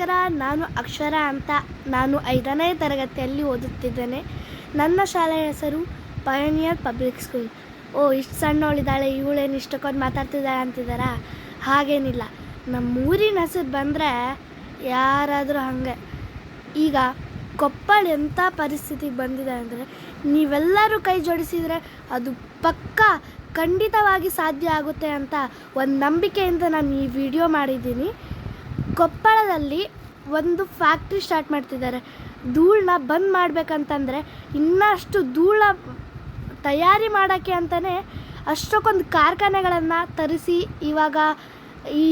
ಸಾಗರ ಅಂತ ನಾನು ಐದನೇ ತರಗತಿಯಲ್ಲಿ ಓದುತ್ತಿದ್ದೇನೆ. ನನ್ನ ಶಾಲೆಯ ಹೆಸರು ಪಯನಿಯರ್ ಪಬ್ಲಿಕ್ ಸ್ಕೂಲ್ ಓ, ಇಷ್ಟು ಸಣ್ಣವಳಿದ್ದಾಳೆ, ಇವಳೇನು ಇಷ್ಟಕ್ಕೊಂದು ಮಾತಾಡ್ತಿದ್ದಾಳೆ ಅಂತಿದ್ದಾರಾ? ಹಾಗೇನಿಲ್ಲ. ನಮ್ಮ ಊರಿನ ಹೆಸರು ಬಂದರೆ ಯಾರಾದರೂ ಹಾಗೆ. ಈಗ ಕೊಪ್ಪಳ ಎಂಥ ಪರಿಸ್ಥಿತಿಗೆ ಬಂದಿದೆ ಅಂದರೆ, ನೀವೆಲ್ಲರೂ ಕೈ ಜೋಡಿಸಿದರೆ ಅದು ಪಕ್ಕ ಖಂಡಿತವಾಗಿ ಸಾಧ್ಯ ಆಗುತ್ತೆ ಅಂತ ಒಂದು ನಂಬಿಕೆಯಿಂದ ನಾನು ಈ ವಿಡಿಯೋ ಮಾಡಿದ್ದೀನಿ. ಕೊಪ್ಪಳದಲ್ಲಿ ಒಂದು ಫ್ಯಾಕ್ಟ್ರಿ ಸ್ಟಾರ್ಟ್ ಮಾಡ್ತಿದ್ದಾರೆ. ಧೂಳನ್ನ ಬಂದ್ ಮಾಡಬೇಕಂತಂದರೆ ಇನ್ನಷ್ಟು ಧೂಳ ತಯಾರಿ ಮಾಡೋಕ್ಕೆ ಅಂತಲೇ ಅಷ್ಟಕ್ಕೊಂದು ಕಾರ್ಖಾನೆಗಳನ್ನು ತರಿಸಿ ಇವಾಗ ಈ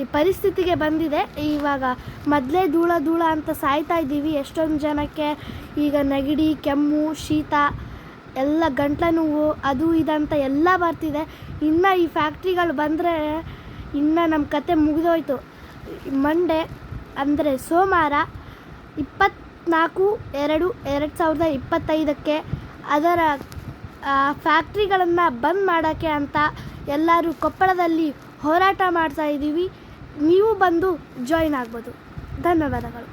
ಈ ಪರಿಸ್ಥಿತಿಗೆ ಬಂದಿದೆ. ಇವಾಗ ಮೊದಲೇ ಧೂಳ ಧೂಳ ಅಂತ ಸಾಯ್ತಾ ಇದ್ದೀವಿ. ಎಷ್ಟೊಂದು ಜನಕ್ಕೆ ಈಗ ನೆಗಡಿ, ಕೆಮ್ಮು, ಶೀತ, ಎಲ್ಲ ಗಂಟ್ಲ ನೋವು ಅದು ಇದಂತ ಎಲ್ಲ ಬರ್ತಿದೆ. ಇನ್ನು ಈ ಫ್ಯಾಕ್ಟ್ರಿಗಳು ಬಂದರೆ ಇನ್ನು ನಮ್ಮ ಕತೆ ಮುಗಿದೋಯ್ತು. ಮಂಡೇ ಅಂದರೆ ಸೋಮವಾರ ಇಪ್ಪತ್ತ್ನಾಲ್ಕು ಎರಡು ಎರಡು ಸಾವಿರದ ಇಪ್ಪತ್ತೈದಕ್ಕೆ ಅದರ ಫ್ಯಾಕ್ಟ್ರಿಗಳನ್ನು ಬಂದ್ ಮಾಡೋಕ್ಕೆ ಅಂತ ಎಲ್ಲರೂ ಕೊಪ್ಪಳದಲ್ಲಿ ಹೋರಾಟ ಮಾಡ್ತಾ ಇದ್ದೀವಿ. ನೀವು ಬಂದು ಜಾಯಿನ್ ಆಗ್ಬೋದು. ಧನ್ಯವಾದಗಳು.